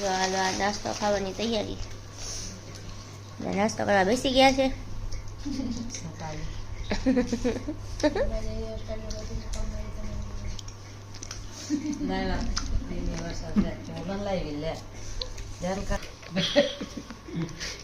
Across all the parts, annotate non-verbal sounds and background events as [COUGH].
જો નાસ્તો ખાવાની તૈયારી છે. નાસ્તો કરવા બેસી ગયા છે.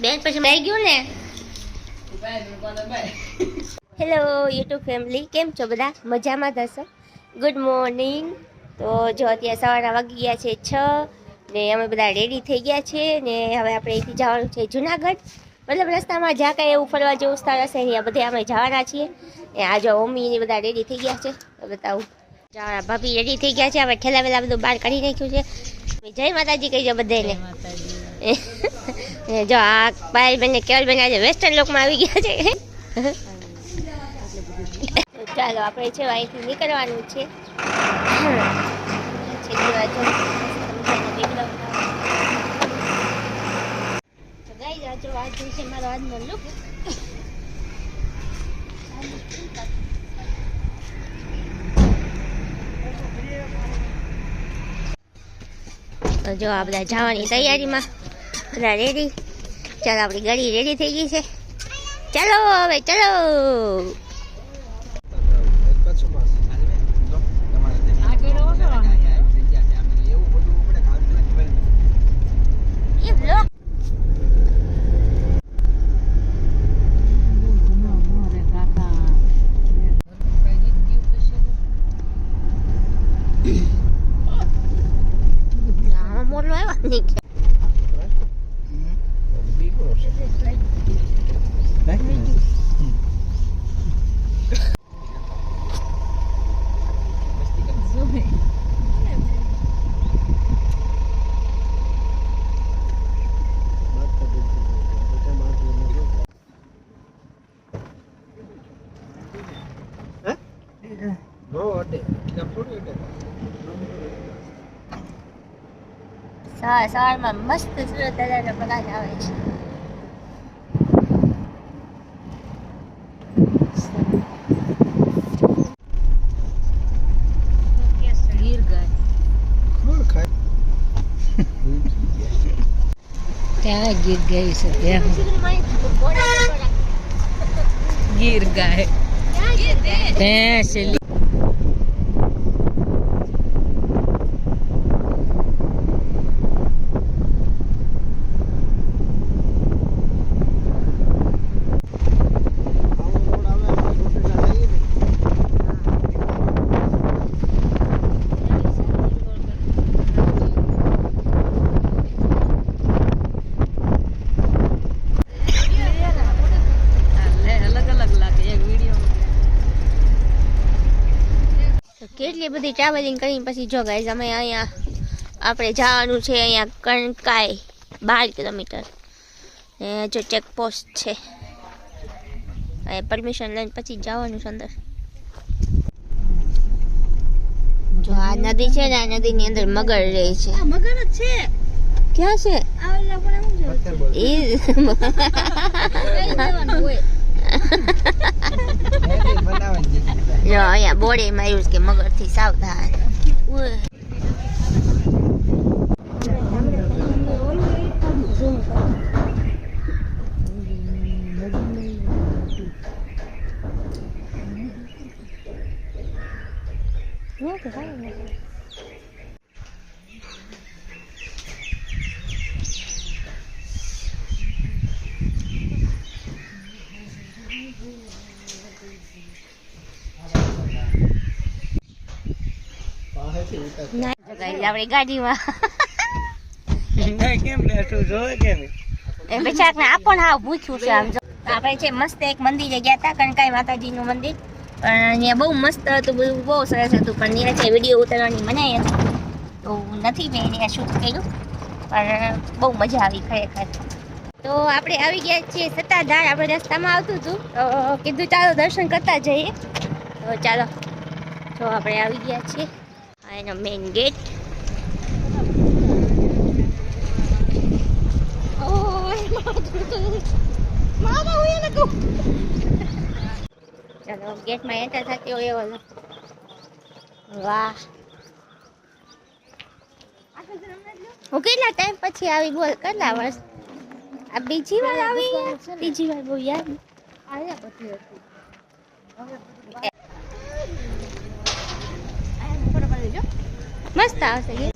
બેન પછી આવી ગયું ને? હેલો યુટ્યુબ ફેમિલી કેમ છો બધા? મજામાં થશો ગુડ મોર્નિંગ તો જો અત્યારે સવારના વાગી ગયા છે છ. ને અમે બધા રેડી થઈ ગયા છે ને હવે આપણે અહીંથી જવાનું છે જુનાગઢ. મતલબ રસ્તામાં જ્યાં કાંઈ એવું ફરવા જેવું સ્થળ હશે ને બધે અમે જવાના છીએ. ને આજે મમ્મી ને બધા રેડી થઈ ગયા છે. બતાવું. જવાના ભાભી રેડી થઈ ગયા છે. હવે ઠેલા વેલા બધું બહાર કાઢી નાખ્યું છે. જય માતાજી કહીજો બધાને [LAUGHS] જો આ ભાઈ બેન કેવલ બેન આજે વેસ્ટર્ન લોકમાં આવી ગયા છે. [LAUGHS] ચાલો આપણે છે અહીંથી નીકળવાનું છે [COUGHS] છેલ્લી બાજુ તો તો જો આ જવાની તૈયારીમાં. બધા રેડી ચાલો, આપણી ગાડી રેડી થઈ ગઈ છે. ચાલો, હવે ચાલો એ બ્લોક આમાં મોરલો આવ્યો ને કે સવાર સવારમાં મસ્ત સુરત દાદાનો પ્રકાશ આવે છે. ત્યાં ગીર ગઈ છે? ત્યાં ગીર ગાય. ત્યાં છેલ્લી અલગ અલગ લાગે એક વીડિયો તો કેટલી બધી ટ્રાવેલિંગ કરીને પછી જો ગાઈઝ અમે અહીંયા આપણે જવાનું છે અહીંયા કણકાય બાર કિલોમીટર. ને જો ચેકપોસ્ટ છે. પરમિશન લઈને પછી જવાનું છે અંદર. જો આ નદી છે ને આ નદીની અંદર મગર રહે છે. મગર જ છે. ક્યાં છે? આ ઓલા પણ શું છે. એ [LAUGHS] [LAUGHS] જો અહીંયા બોર્ડે માર્યું છે કે મગરથી સાવધાન ઉય. ના જો guys, આપણી ગાડીમાં. કેમ બેઠું? જોવે કેમ? એ બેચારાને આપણને હાવ પૂછ્યું છે આમ આપણે છે મસ્ત એક મંદિરે ગયા હતા કણકાઈ માતાજીનું મંદિર. પણ અહીંયા બહુ મસ્ત હતું બધું બહુ સરસ હતું. પણ ત્યાં છે વીડિયો ઉતારવાની મનાઈ હતી. તો નથી મેં ત્યાં શૂટ કર્યું પણ બહુ મજા આવી ખરેખર. તો આપણે આવી ગયા છીએ સત્તાધાર આપણે રસ્તામાં આવતું હતું. તો કીધું ચાલો દર્શન કરતા જઈએ. તો ચાલો જો આપણે આવી ગયા છીએ. એનો મેઇન ગેટ ચાલો ગેટમાં એન્ટર થતી હોય એવો. વાહ હું કેટલા ટાઈમ પછી આવી બોલ કેટલા વર્ષ આ બીજી વાર આવી બીજી વાર બહુ યાદ આયા પછી મસ્ત આવશે.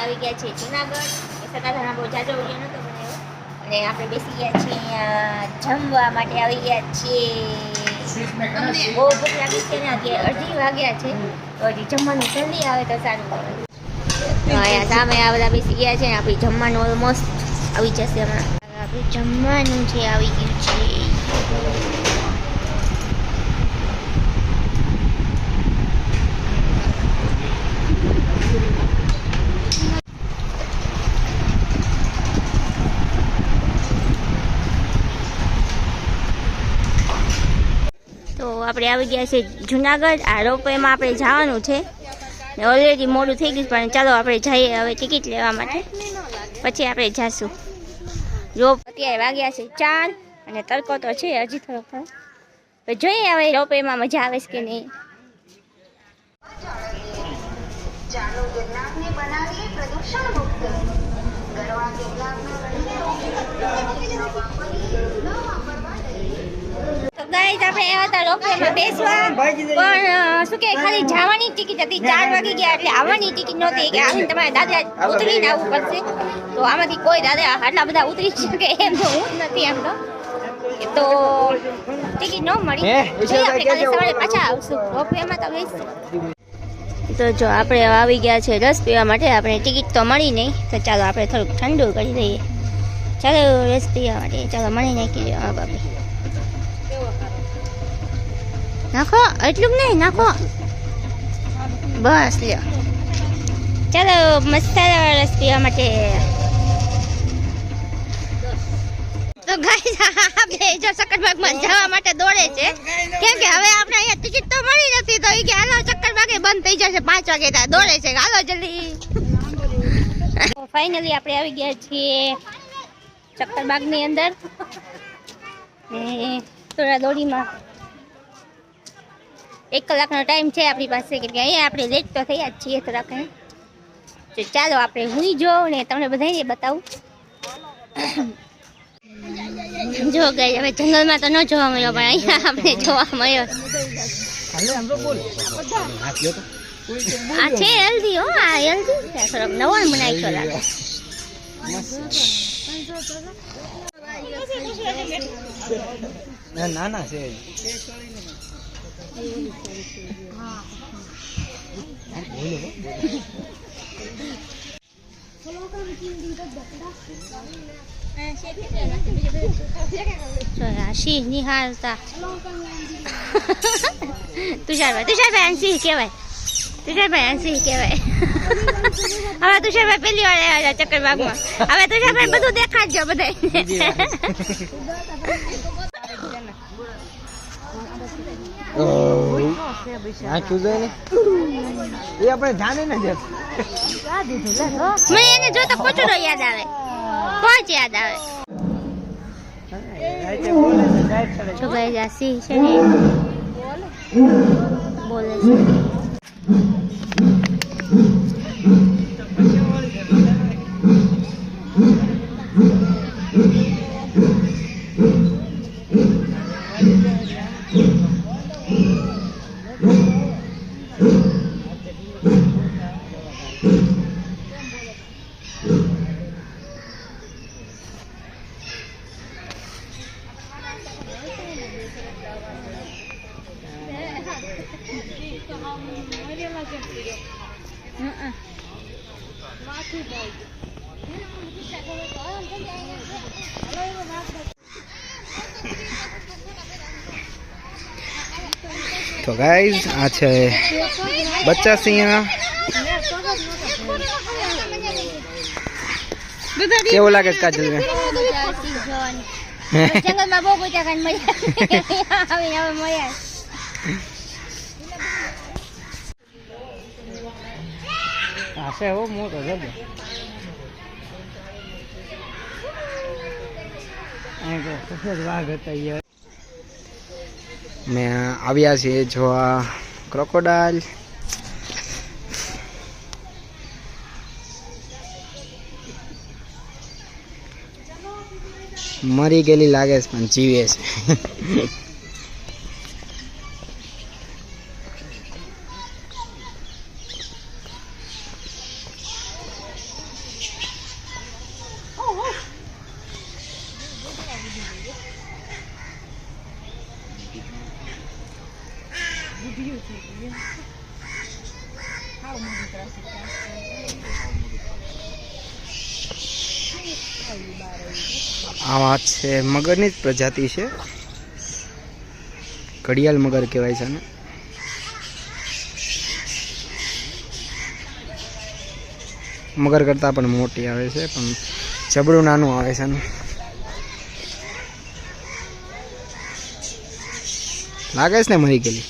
આવી ગયા છે જુનાગઢ. એ સત્તાધારા બહુ જાજો વીડિયો નહોતો અને આપણે બેસી ગયા છીએ અહીંયા જમવા માટે આવી ગયા છીએ. બહુ ભૂખ લાગી છે ને અત્યારે અઢી વાગ્યા છે. તો હજી જમવાનું જલ્દી આવે તો સારું પડે અહીંયા સામે આ બધા બેસી ગયા છે ને આપણી જમવાનું ઓલમોસ્ટ આવી જશે હમણાં. આપણે જમવાનું છે આવી ગયું છે તો આપણે આવી ગયા છે જુનાગઢ. આ રોપવેમાં આપણે જવાનું છે. ઓલરેડી મોડું થઈ ગયું પણ ચાલો આપણે જઈએ હવે ટિકિટ લેવા માટે. પછી આપણે જઈશું રોપ અત્યારે વાગ્યા છે ચાર અને તડકો તો છે હજી થોડો તો જોઈએ હવે રોપવેમાં મજા આવે છે કે નહીં. પ્રદૂષણ મુક્ત કરવા ગાઈઝ આપણે આવ્યા હતા બેસવા. પણ શું કે ખાલી જવાની ટિકિટ હતી. ચાર વાગી ગયા એટલે આવવાની ટિકિટ નહોતી. કે આવીને તમારે દાદા ઉતરીને આવવું પડશે. તો આમાંથી કોઈ દાદા આટલા બધા ઉતરી શકે એમ તો હું જ નથી એમ તો. તો ટિકિટ ન મળી. જોઈએ આપણે કાલે સવારે પાછા આવશું. રોપવેમાં તો બેસશું. તો જો આપણે આવી ગયા છે રસ પીવા માટે. આપણે ટિકિટ તો મળી નહીં. તો ચાલો આપણે થોડુંક ઠંડુ કરી દઈએ. ચાલો રસ પીવા માટે. ચાલો મળી નાખી બાપી નાખો, એટલું નહીં, નાખો. બસ, લ્યો. ચાલો મસાલા રસ પીવા માટે. તો ગાઈસ આપણે જો ચક્કરબાગમાં જવા માટે દોડે છે. કેમ કે હવે આપણે અહીંયા ટિકિટ તો મળી નથી, તો એ કે હાલો, ચક્કરબાગે બંધ થઈ જશે, પાંચ વાગે ત્યાં દોડે છે. હાલો, જલ્દી. ફાઇનલી આપણે આવી ગયા છીએ ચક્કરબાગની અંદર. ને થોડા દોડીમાં. એક કલાકનો ટાઈમ છે આપણી પાસે કે અહીંયા આપણે લેટ તો થયા જ છીએ થોડાક. તો ચાલો આપણે હુઈ જો ને તમને બધાને બતાવું. જો ગઈ હવે જંગલમાં તો ન જોવા મળ્યો પણ અહીંયા આપણે જોવા મળ્યો. આ છે હેલ્ધી હો આ હેલ્ધી છે. થોડોક નવો બનાવ્યો લાગે ના ના છે. સિંહ નિહાળતા તુષારભાઈ તુષારભાઈ સિંહ કહેવાય. તુષારભાઈ સિંહ કહેવાય. હવે તુષારભાઈ પેલી વાર આવ્યા ચક્કરબાગમાં હવે તુષારભાઈ બધું દેખાડજો બધાય. નાખ્યું છે એ આપણે જાણે ને જત મને એને જોતો કચરો યાદ આવે. કોચ યાદ આવે? ભાઈ આ છે ને? બોલે છે. તો ગાઈઝ આ છે બચ્ચા સિંહ કેવું લાગે છે કાજલ જોવાની. [LAUGHS] જંગલમાં બહુ મજા આવે મજા હશે હો, મોટો જબર સફેદ મેં આવ્યા છીએ જોવા ક્રોકોડાઇલ. મરી ગયેલી લાગે છે, પણ જીવે છે. [LAUGHS] આ છે મગરની જ પ્રજાતિ છે. ઘડિયાળ મગર કહેવાય છે ને મગર કરતાં પણ મોટી આવે છે, પણ જબડું નાનું આવે છે લાગે છે ને મરી ગયેલી?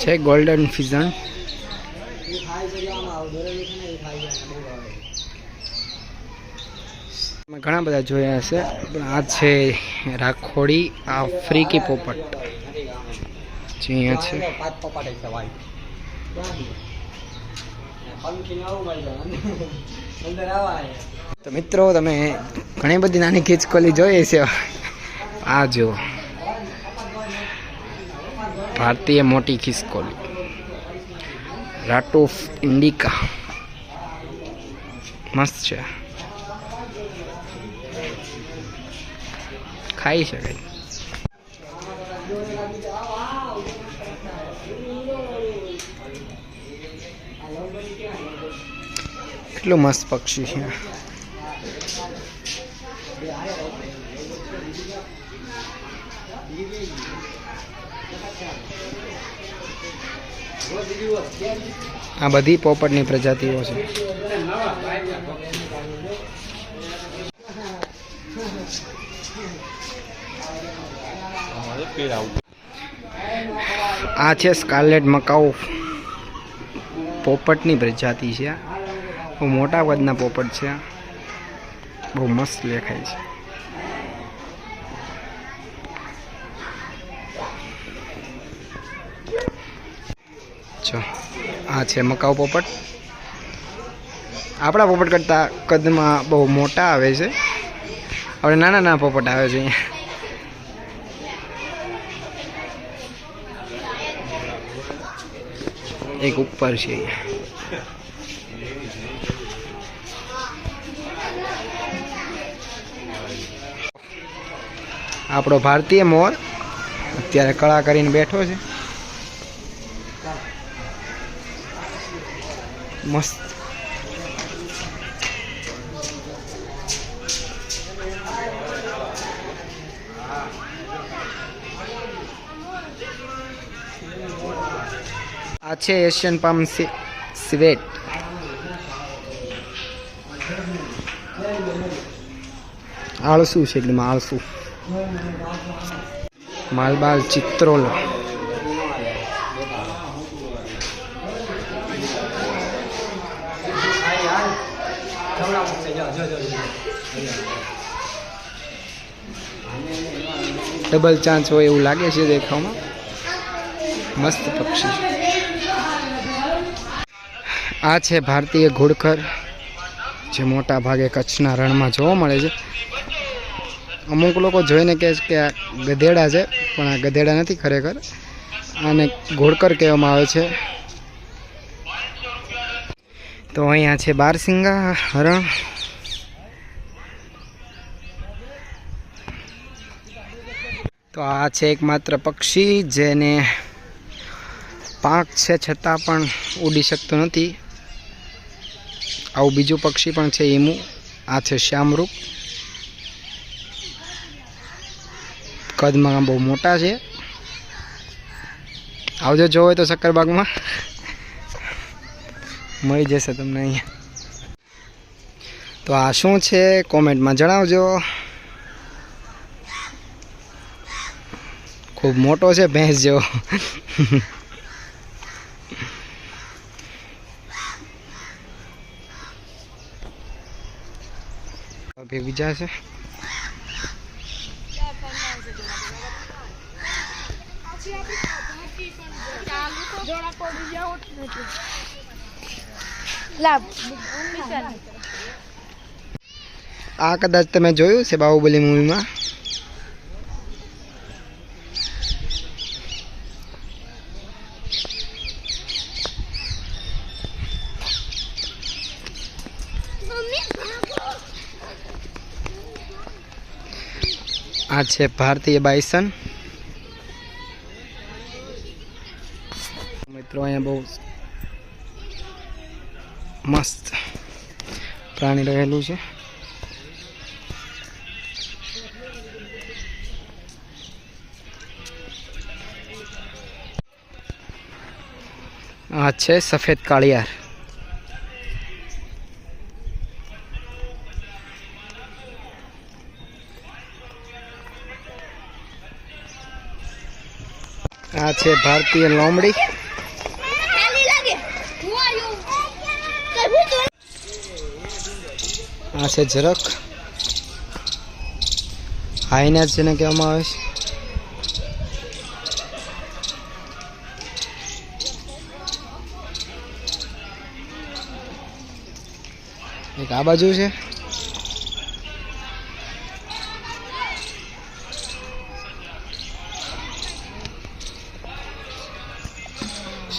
છે ગોલ્ડન ફિઝન ઘણા બધા જોયા હશે, પણ આ છે રાખોડી આફ્રિકી પોપટ. જે અહીંયા છે. તો મિત્રો, તમે ઘણી બધી નાની ખીચકોલી જોઈએ છે આ જુઓ. ભારતીય મોટી ખિસકોલી રાટોફ ઇન્ડિકા મસ્ત છે. ખાઈ શકાય કેટલું મસ્ત પક્ષી છે. આ બધી પોપટની પ્રજાતિઓ છે. આ છે સ્કાર્લેટ મકાઉ પોપટની પ્રજાતિ છે. મોટા કદના પોપટ છે. બહુ મસ્ત દેખાય છે. જો, આ છે મકાઉ પોપટ. આપણા પોપટ કરતાં કદમાં બહુ મોટા આવે છે. હવે નાના નાના પોપટ આવે છે અહીંયા. એક ઉપર છે આપણો ભારતીય મોર અત્યારે કળા કરીને બેઠો છે. મસ્ત આ છે એશિયન પામ સ્વેટ આળસુ છે એકદમ આળસુ માલબાલ ચિત્રોલ. ડબલ ચાન્સ હોય એવું લાગે છે દેખાવમાં. મસ્ત પક્ષી. આ છે ભારતીય ઘોડખર, જે મોટા ભાગે કચ્છના રણમાં જોવા મળે છે. અમુક લોકો જોઈને કહે છે કે આ ગધેડા છે, પણ આ ગધેડા નથી ખરેખર. આને ઘોડકર કહેવામાં આવે છે. તો અહીંયા છે બારસિંગા હરણ. તો આ છે એકમાત્ર પક્ષી જેને પાંખ છે છતાં પણ ઉડી શકતો નથી. આવું બીજું પક્ષી પણ છે ઈમુ. આ છે શ્યામરૂપ. કદમાં બહુ મોટા છે. આવજો જોવો હોય તો શક્કરબાગમાં મળી જશે તમને અહીંયા. તો આ શું છે? કોમેન્ટમાં જણાવજો. ખૂબ મોટો છે ભેંસ જેવો. હવે બીજા છે? આ કદાચ તમે જોયું છે બાહુબલી મૂવીમાં આ છે ભારતીય બાયસન મિત્રો અહીંયા બહુ મસ્ત પ્રાણી રહેલું છે આ છે સફેદ કાળિયાર આ છે ભારતીય લોમડી. આ છે ઝરખ હાઈના જેને કહેવામાં આવે છે. એક આ બાજુ છે.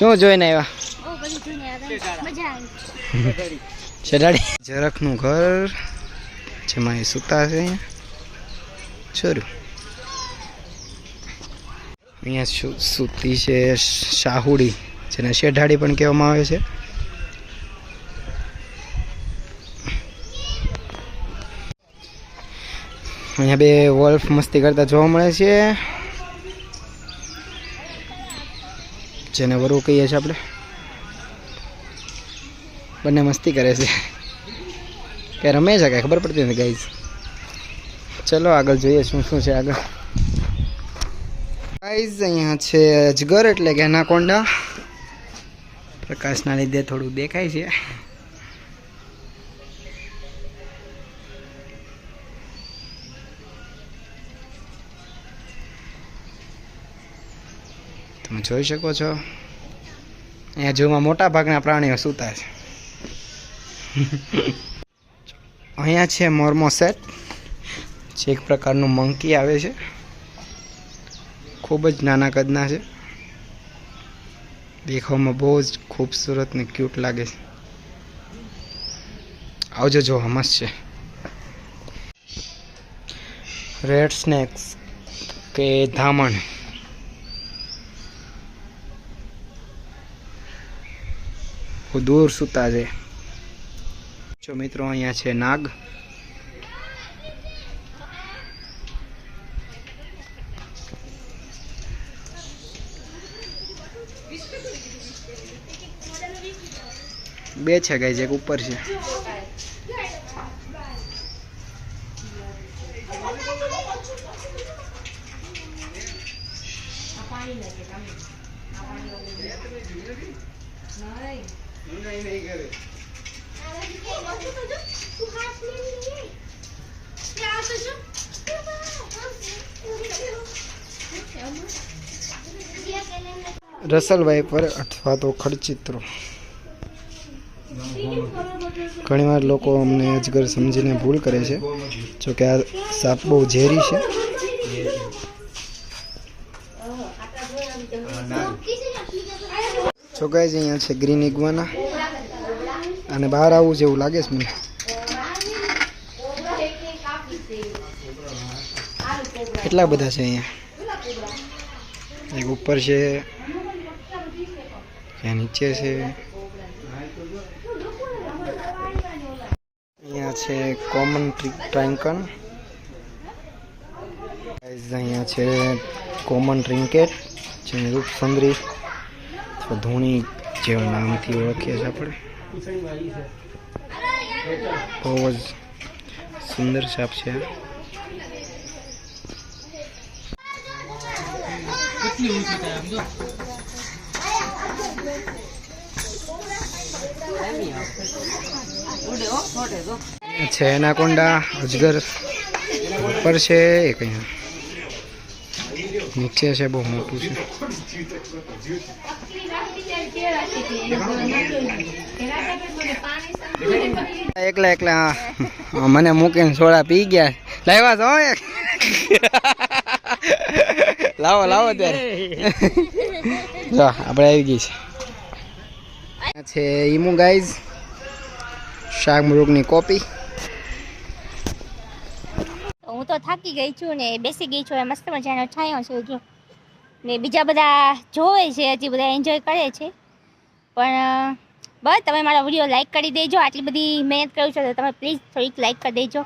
શું જોઈને આવ્યા? ઝરખનું ઘર જેમાં એ સૂતા છે અહીંયા. છોરું. અહીંયા સુ- સૂતી છે શાહુડી જેને શેઢાડી પણ કહેવામાં આવે છે. અહીંયા બે વોલ્ફ મસ્તી કરતા જોવા મળે છે. જેને વરુ કહીએ છીએ આપણે. બંને મસ્તી કરે છે. કે રમે છે કાંઈ, ખબર પડતી નથી ગાઈઝ. ચલો આગળ જોઈએ શું શું છે આગળ. ગાઈઝ અહીંયા છે અજગર એટલે કે એનાકોંડા. પ્રકાશના લીધે થોડું દેખાય છે. તમે જોઈ શકો છો. અહીંયા જૂમાં મોટા ભાગના પ્રાણીઓ સૂતા છે. અહીંયા છે મોર્મોસેટ જે એક પ્રકારનું મંકી આવે છે. ખૂબ જ નાના કદના છે. દેખાવમાં બહુ જ ખૂબસૂરત ને ક્યુટ લાગે છે. આવજો, જો હમસ છે. રેડ સ્નેક્સ કે ધામણ. દૂર સૂતા છે. જો મિત્રો અહીંયા છે નાગ. બે છે ગાય એક ઉપર છે. રસલ વાઇપર અથવા તો ખડચિત્રો. ઘણીવાર લોકો અમને અજગર સમજીને ભૂલ કરે છે. જોકે આ સાપ બહુ ઝેરી છે. જો ગાઈઝ અહીંયા છે ગ્રીન ઇગ્વાના અને બહાર આવવું જેવું લાગે છે મને. કેટલા બધા છે અહીંયા? એક ઉપર છે ત્યાં નીચે છે અહીંયા છે કોમન ટ્રાન્કન અહીંયા છે કોમન ટ્રિન્કેટ જેને રૂપસુંદરી અથવા ધૂણી જેવા નામથી ઓળખીએ છીએ આપણે બહુ જ સુંદર સાપ છે આ. છે એનાકોન્ડા અજગર ઉપર છે એક અહીંયા. નીચે છે બહુ મોટું છે. એકલા એકલા. મને મૂકીને સોડા પી ગયા. લાવ્યા છો લાવો લાવો ત્યારે. [LAUGHS] જો આપણે આવી ગઈ છે. છે ઈમુ ગાઈઝ શાક મૃગની કોપી હું તો થાકી ગઈ છું ને બેસી ગઈ છું. મસ્ત મજાનો છાંયો છે જો ને બીજા બધા જોવે છે, હજી બધા એન્જોય કરે છે. પણ બસ, તમે મારો વીડિયો લાઇક કરી દેજો. આટલી બધી મહેનત કરું છું, તો તમે પ્લીઝ થોડીક લાઇક કરી દેજો.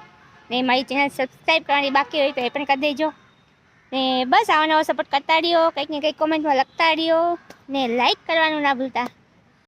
ને મારી ચેનલ સબસ્ક્રાઈબ કરવાની બાકી હોય તો એ પણ કરી દેજો. ને બસ, આવા નવો સપોર્ટ કરતા રહ્યો. કંઈક ને કંઈક કોમેન્ટમાં લખતા રહ્યો. ને લાઇક કરવાનું ના ભૂલતા.